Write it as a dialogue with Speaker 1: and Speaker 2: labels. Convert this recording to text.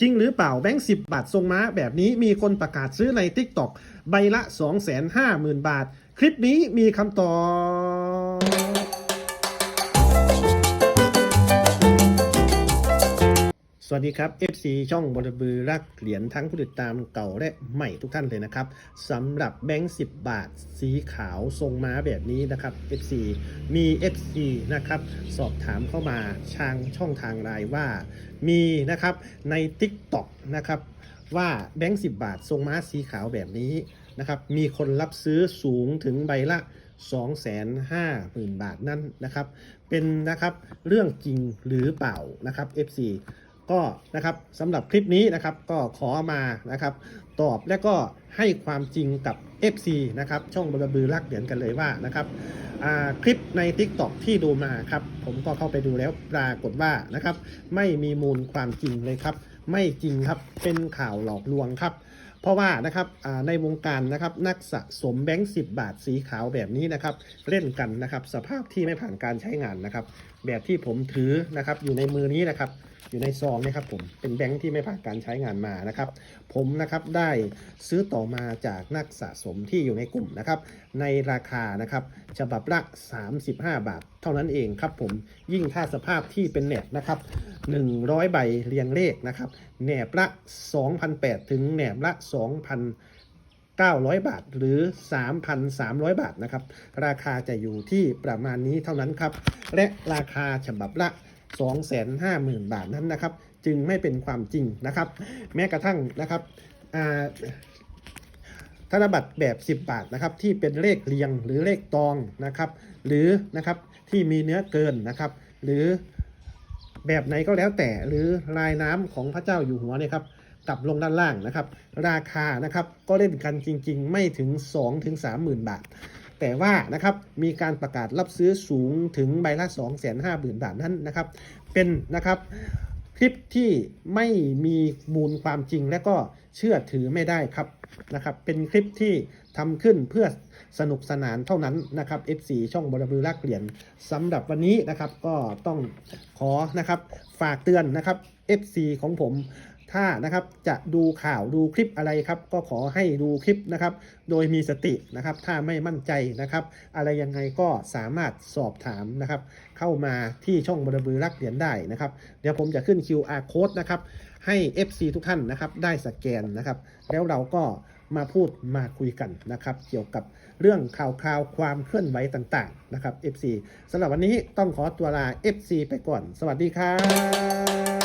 Speaker 1: จริงหรือเปล่าแบงค์สิบาททรงม้าแบบนี้มีคนประกาศซื้อใน t ิ k t o k ใบละ 250,000 บาท คลิปนี้มีคำตอบ สวัสดีครับ FC ช่องบลบือรักเหรียญทั้งผู้ติดตามเก่าและใหม่ทุกท่านเลยนะครับสำหรับแบงค์ 10 บาทสีขาวทรงม้าแบบนี้นะครับ FC มี FC นะครับสอบถามเข้ามาทางช่องทางไลน์ว่า มีนะครับใน TikTok นะครับว่าแบงค์ 10 บาททรงม้าสีขาวแบบนี้นะครับมีคนรับซื้อสูงถึงใบละ250,000 บาทนั่นนะครับ เป็นนะครับเรื่องจริงหรือเปล่านะครับ FC ก็นะครับสำหรับคลิปนี้นะครับก็ขอมานะครับ ตอบและก็ให้ความจริงกับ FC นะครับช่องบลบือรักเหรียญกันเลยว่านะครับคลิปใน TikTok ที่ดูมาครับ ผมก็เข้าไปดูแล้วปรากฏว่านะครับ ไม่มีมูลความจริงเลยครับ ไม่จริงครับเป็นข่าวหลอกลวงครับ เพราะว่านะครับในวงการนะครับนักสะสมแบงค์10บาทสีขาวแบบนี้นะครับ เล่นกันนะครับ สภาพที่ไม่ผ่านการใช้งานนะครับ แบบที่ผมถือนะครับอยู่ในมือนี้นะครับอยู่ในซองนะครับผมเป็นแบงค์ที่ไม่ผ่านการใช้งานมานะครับ ผมนะครับได้ซื้อต่อมาจากนักสะสมที่อยู่ในกลุ่มนะครับ ในราคานะครับฉบับละ 35 บาท เท่านั้นเองครับผมยิ่งถ้าสภาพที่เป็นแหนบนะครับ 100 ใบเรียงเลขนะครับแหนบละ2,008ถึงแหนบละ 2,000 900 บาทหรือ 3,300 บาทนะครับ ราคาจะอยู่ที่ประมาณนี้เท่านั้นครับ และราคาฉบับละ 250,000 บาทนั้นนะครับ จึงไม่เป็นความจริงนะครับ แม้กระทั่งนะครับธนบัตรแบบ 10 บาทนะครับที่เป็นเลขเรียงหรือเลขตองนะครับ หรือนะครับที่มีเนื้อเกินนะครับ หรือแบบไหนก็แล้วแต่หรือลายน้ำของพระเจ้าอยู่หัวเนี่ยครับตับลงด้านล่างนะครับ ราคานะครับก็เล่นกันจริง ๆ ไม่ถึง 2-3ถึง30,000 บาท แต่ว่านะครับมีการประกาศรับซื้อสูงถึงใบละ2 5 0 0 0 0 บาทนั้นนะครับเป็นนะครับคลิปที่ไม่มีมูลความจริงและก็เชื่อถือไม่ได้ครับนะครับเป็นคลิปที่ทำขึ้นเพื่อสนุกสนานเท่านั้นนะครับ F4 ช่องบริบูรักเหรียญสำหรับวันนี้นะครับก็ต้องขอนะครับฝากเตือนนะครับ F4 ของผม ถ้านะครับจะดูข่าวดูคลิปอะไรครับ ก็ขอให้ดูคลิปนะครับ โดยมีสตินะครับ ถ้าไม่มั่นใจนะครับ อะไรยังไงก็สามารถสอบถามนะครับ เข้ามาที่ช่องบรบือรักเหรียญได้นะครับ เดี๋ยวผมจะขึ้น QR code นะครับ ให้ FC ทุกท่านนะครับ ได้สแกนนะครับ แล้วเราก็มาพูดมาคุยกันนะครับ เกี่ยวกับเรื่องข่าวคราวความเคลื่อนไหวต่างๆนะครับ FC สำหรับวันนี้ต้องขอตัวลา FC ไปก่อน สวัสดีครับ